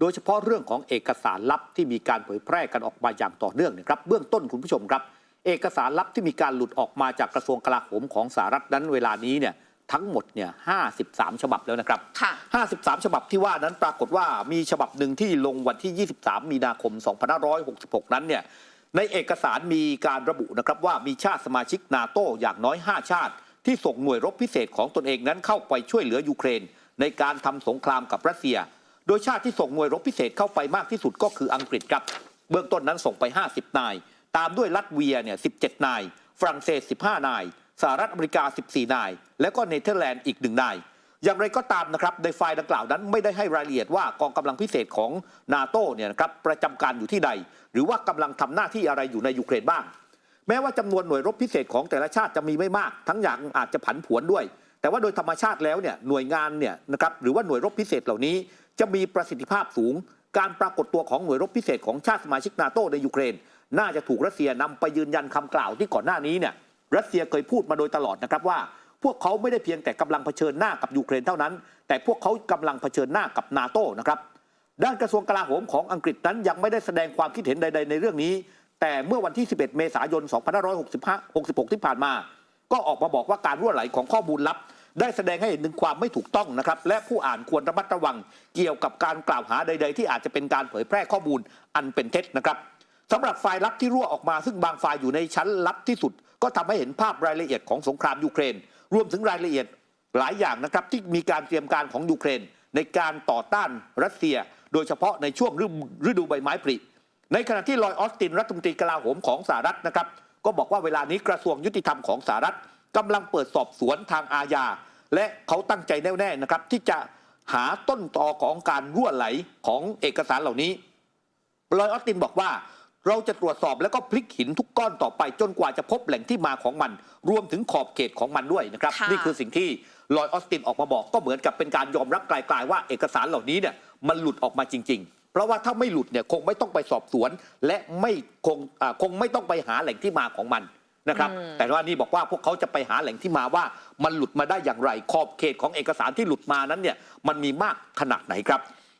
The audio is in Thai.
โดยเฉพาะเรื่องของเอกสารลับที่มีการเผยแพร่กันออกมาอย่างต่อเนื่องนะครับ เบื้องต้นคุณผู้ชมครับ เอกสารลับที่มีการหลุดออกมาจากกระทรวงกลาโหมของสหรัฐนั้นเวลานี้เนี่ยทั้งหมดเนี่ย53 ฉบับแล้วนะครับค่ะ53 ฉบับที่ว่านั้นปรากฏว่ามีฉบับหนึ่งที่ลงวันที่ 23 มีนาคม 2566 นั้นเนี่ยในเอกสารมีการระบุนะครับว่ามีชาติสมาชิกนาโตอย่างน้อย 5 ชาติ ที่ส่งหน่วยรบพิเศษของตนเองนั้นเข้าไปช่วยเหลือยูเครน ในการทำสงครามกับรัสเซีย โดยชาติที่ส่งหน่วยรบพิเศษเข้าไปมากที่สุดก็คืออังกฤษครับ เบื้องต้นนั้นส่งไป 50 นาย ตามด้วยรัสเวียเนี่ย 17 นาย ฝรั่งเศส 15 นาย สหรัฐอเมริกา 14 นาย และก็เนเธอร์แลนด์อีกหนึ่งนาย อย่างไรก็ตามนะครับ ในไฟล์ดังกล่าวนั้นไม่ได้ให้รายละเอียดว่ากองกำลังพิเศษของนาโตเนี่ยนะครับประจำการอยู่ที่ใด หรือว่ากำลังทำหน้าที่อะไรอยู่ในยูเครนบ้าง แม้ว่าจำนวนหน่วยรบพิเศษของแต่ละชาติจะมีไม่มาก ทั้งอย่างอาจจะผันผวนด้วยแต่ว่าโดยธรรมชาติแล้วเนี่ยหน่วยงานเนี่ยนะครับหรือว่าหน่วยรบพิเศษเหล่านี้ จะมีประสิทธิภาพสูง การปรากฏตัวของหน่วยรบพิเศษของชาติสมาชิกนาโตในยูเครน น่าจะถูกรัสเซียนำไปยืนยันคำกล่าวที่ก่อนหน้านี้เนี่ยรัสเซียเคยพูดมาโดยตลอดนะครับว่า พวกเขาไม่ได้เพียงแต่กำลังเผชิญหน้ากับยูเครนเท่านั้น แต่พวกเขากำลังเผชิญหน้ากับนาโตนะครับด้านกระทรวงกลาโหมของอังกฤษนั้นยังไม่ได้แสดงความคิดเห็นใด ๆ ในเรื่องนี้ แต่เมื่อวันที่ 11 เมษายน 2566 ที่ผ่านมา ก็ออกมาบอกว่าการรั่วไหลของข้อมูลลับ ได้แสดงให้เห็นถึงความไม่ถูกต้องนะครับ และผู้อ่านควรระมัดระวังเกี่ยวกับการกล่าวหาใด ๆ ที่อาจจะเป็นการเผยแพร่ข้อมูลอันเป็นเท็จนะครับสำหรับไฟล์ลับที่รั่วออกมาซึ่งบางไฟล์อยู่ในชั้นลับที่สุด ก็ทำให้เห็นภาพรายละเอียดของสงครามยูเครน รวมถึงรายละเอียดหลายอย่างนะครับที่มีการเตรียมการของยูเครน ในการต่อต้านรัสเซีย โดยเฉพาะในช่วงฤฤดูใบไม้ผลิในขณะที่ลอยออสตินรัฐมนตรีกลาโหมของสหรัฐนะครับก็บอกว่าเวลานี้กระทรวงยุติธรรมของสหรัฐ กำลังเปิดสอบสวนทางอาญา และเขาตั้งใจแน่วแน่นะครับที่จะหาต้นตอของการรั่วไหลของเอกสารเหล่านี้ลอยออสตินบอกว่าเราจะตรวจสอบแล้วก็พลิกหินทุกก้อนต่อไปจนกว่าจะพบแหล่งที่มาของมัน รวมถึงขอบเขตของมันด้วยนะครับค่ะนี่คือสิ่งที่ลอยออสตินออกมาบอกก็เหมือนกับเป็นการยอมรับไกลๆว่าเอกสารเหล่านี้เนี่ยมันหลุดออกมาจริง ๆ เพราะว่าถ้าไม่หลุดเนี่ยคงไม่ต้องไปสอบสวน และไม่คงอ่าคงไม่ต้องไปหาแหล่งที่มาของมัน นะครับ แต่ว่านี่บอกว่าพวกเขาจะไปหาแหล่งที่มาว่า มันหลุดมาได้อย่างไรขอบเขตของเอกสารที่หลุดมานั้นเนี่ยมันมีมากขนาดไหนครับ